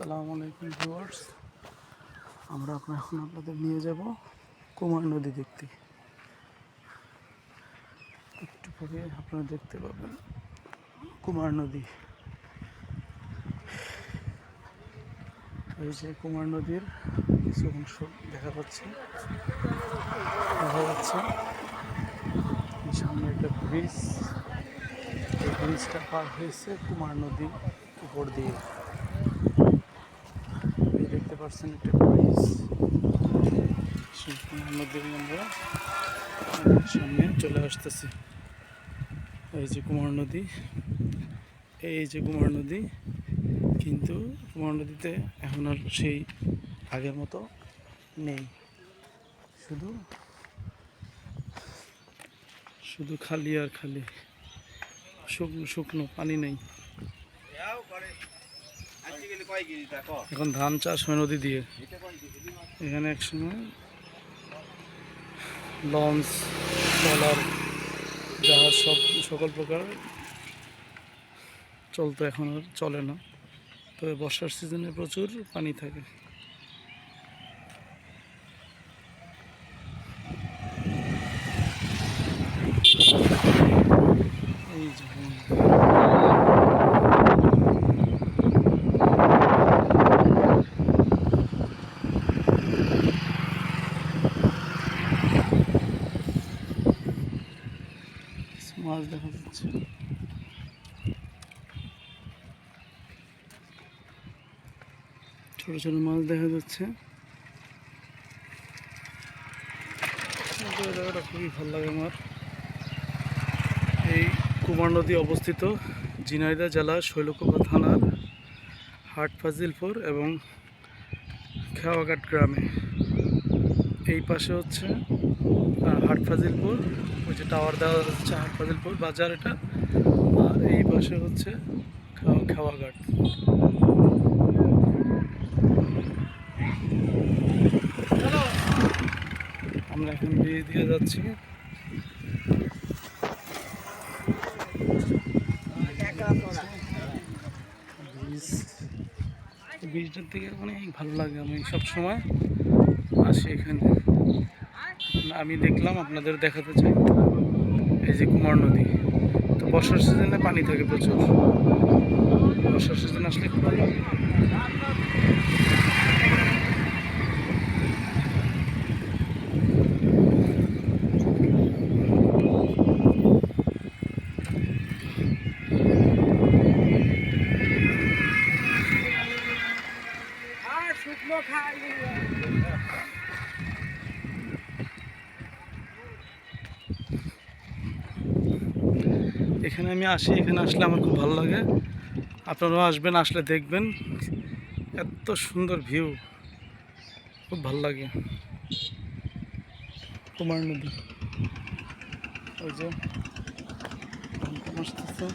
আসসালামু আলাইকুম ভিউয়ার্স। আমরা আপনার এখন আপনাদের নিয়ে যাব কুমার নদী দেখতে। একটু পরে আপনারা দেখতে পাবেন কুমার নদী। এই যে কুমার নদীর কিছু অংশ দেখা যাচ্ছে। দেখা যাচ্ছে সামনে একটা ব্রিজ ব্রিজটা পার হয়েছে কুমার নদী উপর দিয়ে। দেখতে পাচ্ছেন একটা ব্রিজ সেই আমরা সামনে চলে আসতেছি। এই যে কুমার নদী। এই যে কুমার নদী। কিন্তু কুমার নদীতে এখন আর সেই আগের মতো নেই। শুধু শুধু খালি আর খালি। শুকনো শুকনো পানি নেই। এখন ধান চাষ হয় নদী দিয়ে। এখানে একসময় লঞ্চ, ট্রলার, জাহাজ, সব সকল প্রকার চলতো এখন আর চলে না। তবে বর্ষার সিজনে প্রচুর পানি থাকে যে মাছ দেখা যাচ্ছে। ছোট ছোট মাছ দেখা যাচ্ছে। জায়গাটা খুবই ভালো লাগে আমার। এই কুমার নদী অবস্থিত ঝিনাইদহ জেলার শৈলকুপা থানার হাট ফাজিলপুর এবং খেওয়াঘাট গ্রামে। এই পাশে হচ্ছে আহ, হাট ফাজিলপুর ওই যে টাওয়ার দেওয়া যাচ্ছে হাটফাজিলপুর বাজার এটা। আর এই পাশে হচ্ছে খাওয়া- খেওয়াঘাট আমরা এখন বিয়ে দিয়ে যাচ্ছি। ব্রিজটার থেকে অনেক ভালো লাগে আমি সব সময় আসি এখানে। আমি দেখলাম, আপনাদের দেখাতে চাই। এই যে কুমার নদী। তো বর্ষার সিজনে পানি থাকে প্রচুর। বর্ষার সিজন আসলে খুব ভালো। লাগে এখানে আমি আসি, এখানে আসলে আমার খুব ভালো লাগে। আপনারাও আসবেন, আসলে দেখবেন। এত সুন্দর ভিউ খুব ভালো লাগে। কুমার নদী। ওই যে, আসতেছে।